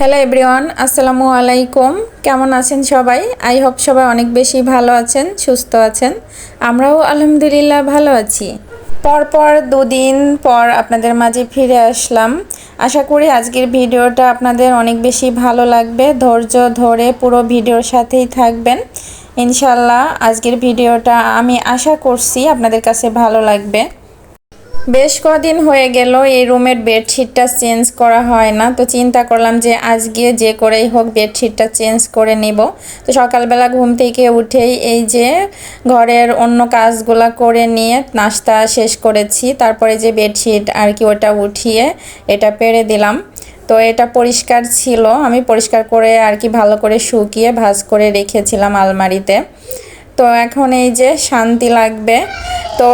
Hello everyone আসসালামু আলাইকুম। কেমন আছেন সবাই? আই হোপ সবাই অনেক বেশি ভালো আছেন, সুস্থ আছেন। আমরাও আলহামদুলিল্লাহ ভালো আছি। পরপর দুদিন পর আপনাদের মাঝে ফিরে আসলাম। আশা করি আজকের ভিডিওটা আপনাদের অনেক বেশি ভালো লাগবে। ধৈর্য ধরে পুরো ভিডিওর সাথেই থাকবেন। ইনশাল্লাহ আজকের ভিডিওটা আমি আশা করছি আপনাদের কাছে ভালো লাগবে। বেশ কদিন হয়ে গেল এই রুমের বেডশিটটা চেঞ্জ করা হয় না, তো চিন্তা করলাম যে আজকে যে করেই হোক বেডশিটটা চেঞ্জ করে নিব। তো সকালবেলা ঘুম থেকে উঠেই এই যে ঘরের অন্য কাজগুলা করে নিয়ে নাস্তা শেষ করেছি, তারপরে যে বেডশিট আর কি ওটা উঠিয়ে এটা পেরে দিলাম। তো এটা পরিষ্কার ছিল, আমি পরিষ্কার করে আর কি ভালো করে শুকিয়ে ভাজ করে রেখেছিলাম আলমারিতে। তো এখন এই যে শান্তি লাগবে। তো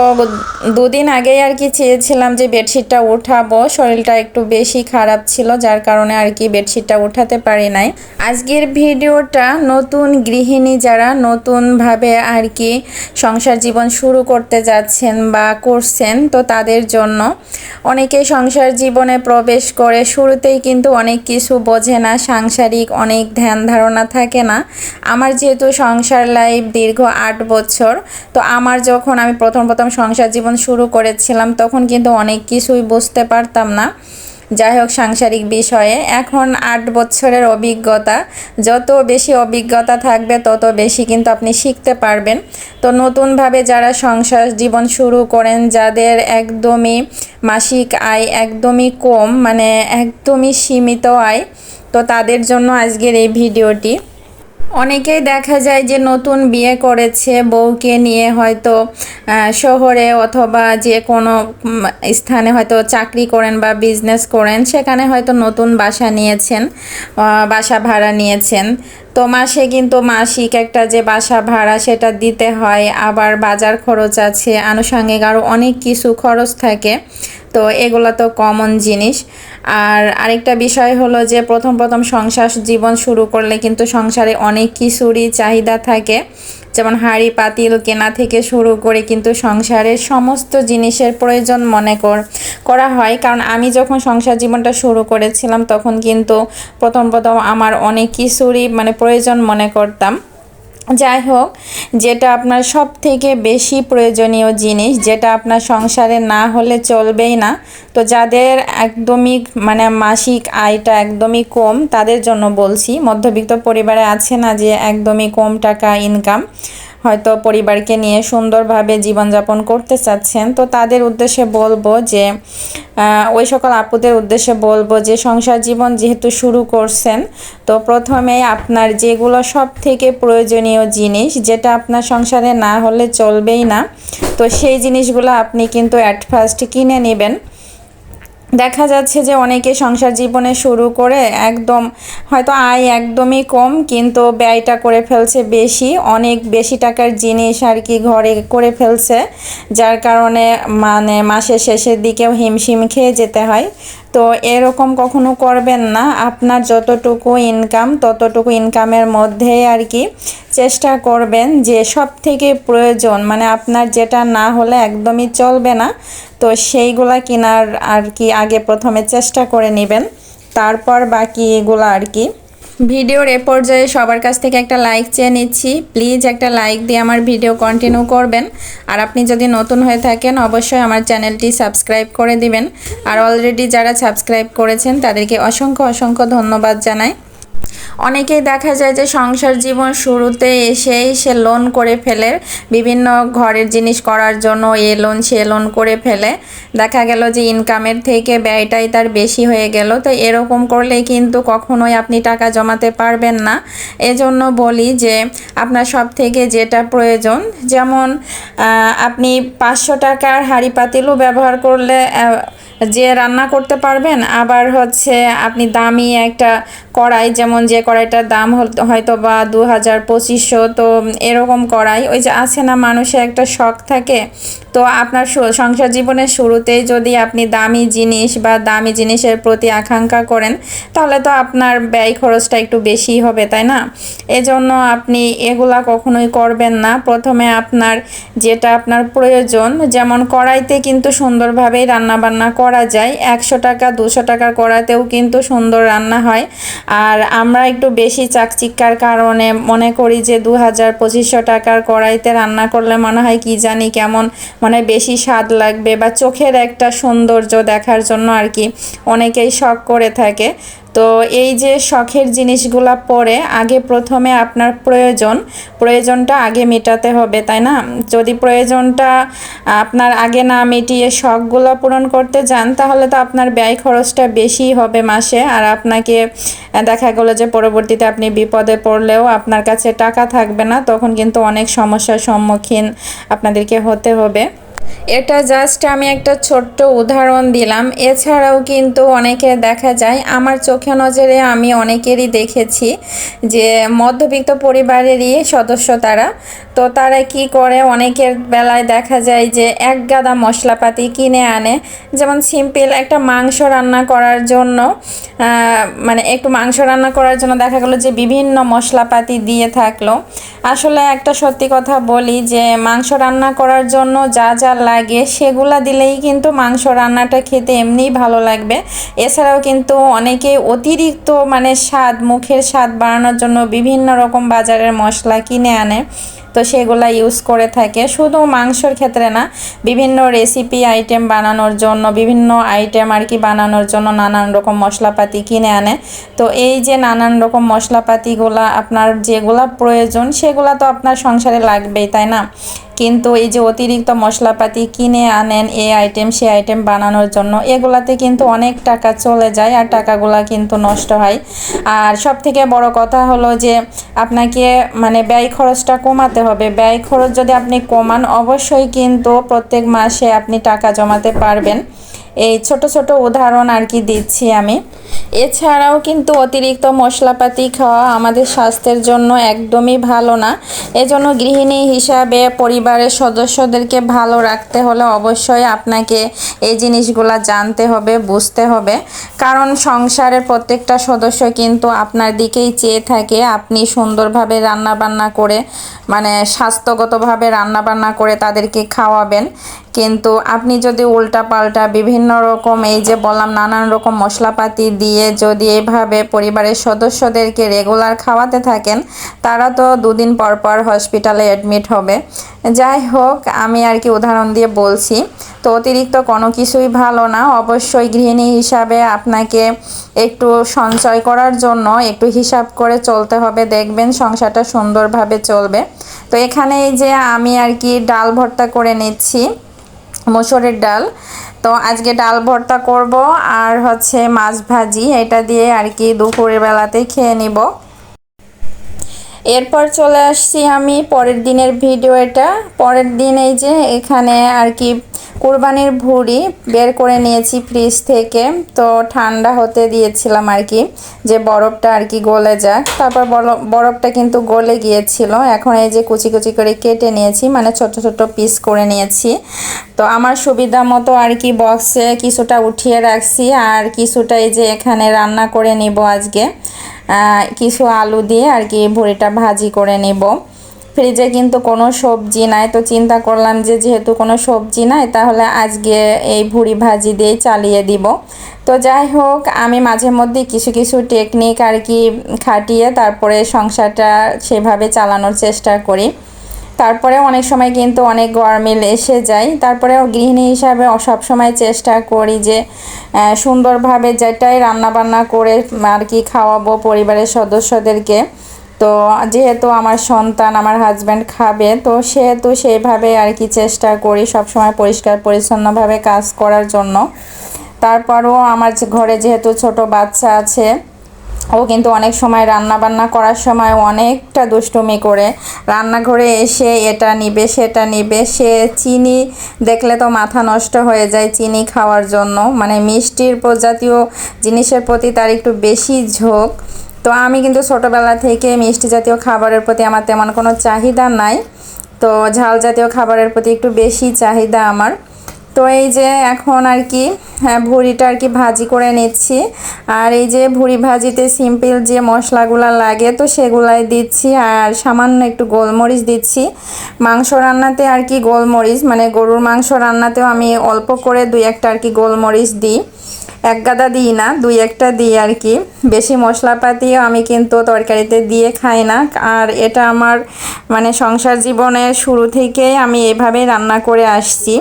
দুদিন আগেই আর কি চেয়েছিলাম যে বেডশিটটা উঠাবো। শরীরটা একটু বেশি খারাপ ছিল, যার কারণে আর কি বেডশিটটা উঠাতে পারি নাই। আজকের ভিডিওটা নতুন গৃহিণী যারা নতুনভাবে আর কি সংসার জীবন শুরু করতে যাচ্ছেন বা করছেন, তো তাদের জন্য অনেকেই সংসার জীবনে প্রবেশ করে শুরুতেই কিন্তু অনেক কিছু বোঝে না, সাংসারিক অনেক ধ্যান ধারণা থাকে না। আমার যেহেতু সংসার লাইফ দীর্ঘ আট বছর। তো আমার যখন আমি প্রথম প্রথম সংসার জীবন শুরু করেছিলাম, তখন কিন্তু অনেক কিছুই বুঝতে পারতাম না। যাই হোক, সাংসারিক বিষয়ে। এখন আট বছরের অভিজ্ঞতা। যত বেশি অভিজ্ঞতা থাকবে, তত বেশি কিন্তু আপনি শিখতে পারবেন। তো নতুনভাবে যারা সংসার জীবন শুরু করেন, যাদের একদমই মাসিক আয় একদমই কম মানে একদমই সীমিত আয়, তো তাদের জন্য আজকের এই ভিডিওটি। অনেকেই দেখা যায় যে নতুন বিয়ে করেছে, বউকে নিয়ে হয়তো শহরে অথবা যে কোনো স্থানে হয়তো চাকরি করেন বা বিজনেস করেন, সেখানে হয়তো নতুন বাসা নিয়েছেন বাসা ভাড়া নিয়েছেন। তো মাসে কিন্তু মাসিক একটা যে বাসা ভাড়া সেটা দিতে হয়, আবার বাজার খরচ আছে, আনুষঙ্গিক আরও অনেক কিছু খরচ থাকে, তো এগুলো তো কমন জিনিস। আর আরেকটা বিষয় হলো যে প্রথম প্রথম সংসার জীবন শুরু করলে কিন্তু সংসারে অনেক কিছুরই চাহিদা থাকে। যেমন হাঁড়ি, পাতিল, কেনা থেকে শুরু করে কিন্তু সংসারের সমস্ত জিনিসের প্রয়োজন মনে কর, করা হয়। কারণ আমি যখন সংসার জীবনটা শুরু করেছিলাম, তখন কিন্তু প্রথম প্রথম আমার অনেক কিছুরই মানে প্রয়োজন মনে করতাম। যাই হোক, যেটা আপনার সব থেকে বেশি প্রয়োজনীয় জিনিস, যেটা আপনার সংসারে না হলে চলবেই না, তো যাদের একদমই মানে মাসিক আয়টা একদমই কম, তাদের জন্য বলছি, মধ্যবিত্ত পরিবারে আছে না যে একদমই কম টাকা ইনকাম হয়তো পরিবারকে নিয়ে সুন্দরভাবে জীবনযাপন করতে চাচ্ছেন, তো তাদের উদ্দেশ্যে বলব যে ওই সকল আপুদের উদ্দেশ্যে বলব যে, সংসার জীবন যেহেতু শুরু করছেন, তো প্রথমে আপনার যেগুলো সব থেকে প্রয়োজনীয় জিনিস, যেটা আপনার সংসারে না হলে চলবেই না, তো সেই জিনিসগুলো আপনি কিন্তু অ্যাট ফার্স্ট কিনে নেবেন। দেখা যাচ্ছে যে অনেকে সংসার জীবনে শুরু করে একদম, হয়তো আয় একদমই কম, কিন্তু ব্যয়টা করে ফেলছে বেশি, অনেক বেশি টাকার জিনিস আর কি ঘরে করে ফেলছে, যার কারণে মানে মাসের শেষের দিকেও হিমশিম খেয়ে যেতে হয়। তো এরকম কখনো করবেন না। আপনার যতটুকু ইনকাম ততটুকু ইনকামের মধ্যে আর কি চেষ্টা করবেন যে সব থেকে প্রয়োজন মানে আপনার যেটা না হলে একদমই চলবে না। তো সেইগুলা কেনার আর কি আগে প্রথমে চেষ্টা করে নেবেন। তারপর বাকি এগুলো আর কি ভিডিওর এ পর্যায়ে সবার কাছ থেকে একটা লাইক চেয়ে নিচ্ছি। প্লিজ একটা লাইক দিয়ে আমার ভিডিও কন্টিনিউ করবেন। আর আপনি যদি নতুন হয়ে থাকেন, অবশ্যই আমার চ্যানেলটি সাবস্ক্রাইব করে দিবেন। আর অলরেডি যারা সাবস্ক্রাইব করেছেন, তাদেরকে অসংখ্য অসংখ্য ধন্যবাদ জানাই। অনেকেই দেখা যায় যে সংসার জীবন শুরুতে এসেই সে লোন করে ফেলে, বিভিন্ন ঘরের জিনিস করার জন্য এ লোন সে লোন করে ফেলে। দেখা গেল যে ইনকামের থেকে ব্যয়টাই তার বেশি হয়ে গেল। তো এরকম করলে কিন্তু কখনোই আপনি টাকা জমাতে পারবেন না। এজন্য বলি যে আপনার সব থেকে যেটা প্রয়োজন, যেমন আপনি পাঁচশো টাকার হাঁড়ি পাতিলও ব্যবহার করলে যে রান্না করতে পারবেন, আবার হচ্ছে আপনি দামি একটা কড়াই, যেমন যে কড়াইটার দাম হয়তো বা দু হাজার পঁচিশশো, তো এরকম কড়াই, ওই যে আছে না মানুষের একটা শখ থাকে, তো আপনার সংসার জীবনের শুরুতেই যদি আপনি দামি জিনিস বা দামি জিনিসের প্রতি আকাঙ্ক্ষা করেন, তাহলে তো আপনার ব্যয় খরচটা একটু বেশি হবে, তাই না? এজন্য আপনি এগুলা কখনোই করবেন না। প্রথমে আপনার যেটা আপনার প্রয়োজন, যেমন কড়াইতে কিন্তু সুন্দরভাবেই রান্না বান্না করা যায়। একশো টাকা, দুশো টাকার কড়াইতেও কিন্তু সুন্দর রান্না হয়। আর আমরা একটু বেশি চাকচিক্কার কারণে মনে করি যে দু হাজার পঁচিশশো টাকার কড়াইতে রান্না করলে মনে হয় কি জানি কেমন মানে বেশি স্বাদ লাগবে বা চোখের একটা সৌন্দর্য দেখার জন্য আর কি অনেকেই শখ করে থাকে। তো এই যে শখের জিনিসগুলা পরে, আগে প্রথমে আপনার প্রয়োজন, প্রয়োজনটা আগে মেটাতে হবে, তাই না? যদি প্রয়োজনটা আপনার আগে না মিটিয়ে শখগুলো পূরণ করতে যান, তাহলে তো আপনার ব্যয় খরচটা বেশি হবে মাসে। আর আপনাকে দেখা গেলো যে পরবর্তীতে আপনি বিপদে পড়লেও আপনার কাছে টাকা থাকবে না, তখন কিন্তু অনেক সমস্যার সম্মুখীন আপনাদেরকে হতে হবে। এটা জাস্ট আমি একটা ছোট্ট উদাহরণ দিলাম। এছাড়াও কিন্তু অনেকে দেখা যায়, আমার চোখে নজরে আমি অনেকেরই দেখেছি যে মধ্যবিত্ত পরিবারেরই সদস্য তারা। তো তারা কি করে? অনেকের বেলায় দেখা যায় যে এক গাদা মশলাপাতি কিনে আনে। যেমন সিম্পল একটা মাংস রান্না করার জন্য মানে একটু মাংস রান্না করার জন্য দেখা গেলো যে বিভিন্ন মশলাপাতি দিয়ে থাকল। আসলে একটা সত্যি কথা বলি যে মাংস রান্না করার জন্য যা যা লাগে সেগুলা দিলেই কিন্তু মাংস রান্নাটা খেতে এমনিই ভালো লাগবে। এছাড়াও কিন্তু অনেকে অতিরিক্ত মানে স্বাদ, মুখের স্বাদ বাড়ানোর জন্য বিভিন্ন রকম বাজারের মশলা কিনে আনে। তো সেগুলো ইউজ করে থাকে। শুধু মাংসর ক্ষেত্রে না, বিভিন্ন রেসিপি আইটেম বানানোর জন্য, বিভিন্ন আইটেম আর কি বানানোর জন্য নানান রকম মশলাপাতি কিনে আনে। তো এই যে নানান রকম মশলাপাতিগুলা, আপনার যেগুলা প্রয়োজন, সেগুলো তো আপনার সংসারে লাগবেই, তাই না? কিন্তু এই যে অতিরিক্ত মশলাপাতি কিনে আনেন এই আইটেম সে আইটেম বানানোর জন্য, এগুলাতে কিন্তু অনেক টাকা চলে যায় আর টাকাগুলা কিন্তু নষ্ট হয়। আর সব থেকে বড় কথা হলো যে আপনাকে মানে ব্যয় খরচটা কমাতে হবে। ব্যয় খরচ যদি আপনি কমান, অবশ্যই কিন্তু প্রত্যেক মাসে আপনি টাকা জমাতে পারবেন। এই ছোট ছোট উদাহরণ আর কি দিচ্ছি আমি। এছাড়াও কিন্তু অতিরিক্ত মশলাপাতি খাওয়া আমাদের স্বাস্থ্যের জন্য একদমই ভালো না। এজন্য গৃহিণী হিসাবে পরিবারের সদস্যদেরকে ভালো রাখতে হলে অবশ্যই আপনাকে এই জিনিসগুলা জানতে হবে, বুঝতে হবে। কারণ সংসারের প্রত্যেকটা সদস্য কিন্তু আপনার দিকেই চেয়ে থাকে, আপনি সুন্দরভাবে রান্না বান্না করে মানে স্বাস্থ্যগতভাবে রান্না বান্না করে তাদেরকে খাওয়াবেন। কিন্তু আপনি যদি উল্টা পাল্টা বিভিন্ন রকম, এই যে বললাম, নানান রকম মশলাপাতি দিয়ে যদি এভাবে পরিবারের সদস্যদেরকে রেগুলার খাওয়াতে থাকেন, তারা তো দুদিন পর পর হসপিটালে অ্যাডমিট হবে। যাই হোক, আমি আর কি উদাহরণ দিয়ে বলছি, তো অতিরিক্ত কোনো কিছুই ভালো না। অবশ্যই গৃহিণী হিসাবে আপনাকে একটু সঞ্চয় করার জন্য একটু হিসাব করে চলতে হবে। দেখবেন সংসারটা সুন্দরভাবে চলবে। তো এখানে এই যে আমি আর কি ডাল ভর্তা করে নিচ্ছি, মসুরের ডাল। তো আজকে ডাল ভর্তা করব আর হচ্ছে মাছ ভাজি, এটা দিয়ে আর কি দুপুরের বেলাতে খেয়ে নিব। এরপর চলে আসছি আমি পরের দিনের ভিডিও এটা। পরের দিন এই যে এখানে আর কি কোরবানির ভুড়ি বের করে নিয়েছি ফ্রিজ থেকে। তো ঠান্ডা হতে দিয়েছিলাম আর কি, যে বরফটা আর কি গলে যাক। তারপর বরফটা কিন্তু গলে গিয়েছিল। এখন এই যে কুচি কুচি করে কেটে নিয়েছি মানে ছোট ছোট পিস করে নিয়েছি। তো আমার সুবিধা মতো আর কি বক্সে কিছুটা উঠিয়ে রাখছি। আর কিছুটা এই যে এখানে রান্না করে নিব আজকে। কিছু আলু দিয়ে আর কি ভুড়িটা ভাজি করে নেব। ফ্রিজে কিন্তু কোনো সবজি নাই। তো চিন্তা করলাম যে যেহেতু কোনো সবজি নাই, তাহলে আজকে এই ভুড়ি ভাজি দিয়ে চালিয়ে দিব। তো যাই হোক, আমি মাঝে মধ্যে কিছু কিছু টেকনিক আর কি খাটিয়ে তারপরে সংসারটা সেভাবে চালানোর চেষ্টা করি। তারপরে অনেক সময় কিন্তু অনেক গরমিল এসে যায়। তারপরে গৃহিণী হিসাবে সবসময় চেষ্টা করি যে সুন্দরভাবে যেটাই রান্না বান্না করে আর কি খাওয়াবো পরিবারের সদস্যদেরকে। তো যেহেতু আমার সন্তান, আমার হাজব্যান্ড খাবে, তো সেহেতু সেইভাবে আর কি চেষ্টা করি সবসময় পরিষ্কার, পরিচ্ছন্নভাবে কাজ করার জন্য। তারপরও আমার ঘরে যেহেতু ছোট বাচ্চা আছে, ও কিন্তু অনেক সময় রান্না বান্না করার সময় অনেকটা দুষ্টুমি করে। রান্নাঘরে এসে এটা নিবে, সেটা নিবে, সে চিনি দেখলে তো মাথা নষ্ট হয়ে যায় চিনি খাওয়ার জন্য। মানে মিষ্টির প্রজাতীয় জিনিসের প্রতি তার একটু বেশি ঝোঁক। তো আমি কিন্তু ছোটোবেলা থেকে মিষ্টি জাতীয় খাবারের প্রতি আমার তেমন কোনো চাহিদা নাই। তো ঝাল জাতীয় খাবারের প্রতি একটু বেশি চাহিদা আমার। তো এই যে এখন আর কি হ্যাঁ ভুড়িটা আর কি ভাজি করে নিচ্ছি। আর এই যে ভুড়ি ভাজিতে সিম্পল যে মশলাগুলো লাগে, তো সেগুলাই দিচ্ছি। আর সামান্য একটু গোলমরিচ দিচ্ছি। মাংস রান্নাতে আর কি গোলমরিচ মানে গরুর মাংস রান্নাতেও আমি অল্প করে দুই একটা আর কি গোলমরিচ দিই। এক গাদা দিই না, দুই একটা দিই আর কি। বেশি মশলাপাতিও আমি কিন্তু তরকারিতে দিয়ে খাই না। আর এটা আমার মানে সংসার জীবনের শুরু থেকেই আমি এভাবেই রান্না করে আসছি।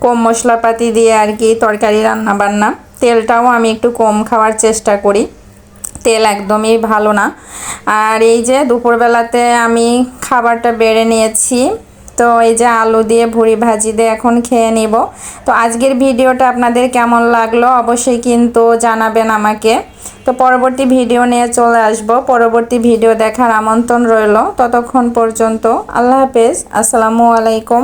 কম মশলাপাতি দিয়ে আর কি তরকারি রান্না বান্না তেলটাও আমি একটু কম খাওয়ার চেষ্টা করি। তেল একদমই ভালো না। আর এই যে দুপুরবেলাতে আমি খাবারটা বেড়ে নিয়েছি। তো এই যে আলু দিয়ে ভুড়ি ভাজি দিয়ে এখন খেয়ে নিব। তো আজকের ভিডিওটা আপনাদের কেমন লাগল অবশ্যই কিন্তু জানাবেন আমাকে। তো পরবর্তী ভিডিও নিয়ে চলে আসব। পরবর্তী ভিডিও দেখার আমন্ত্রণ রইল। ততক্ষণ পর্যন্ত আল্লাহ হাফেজ। আসসালামু আলাইকুম।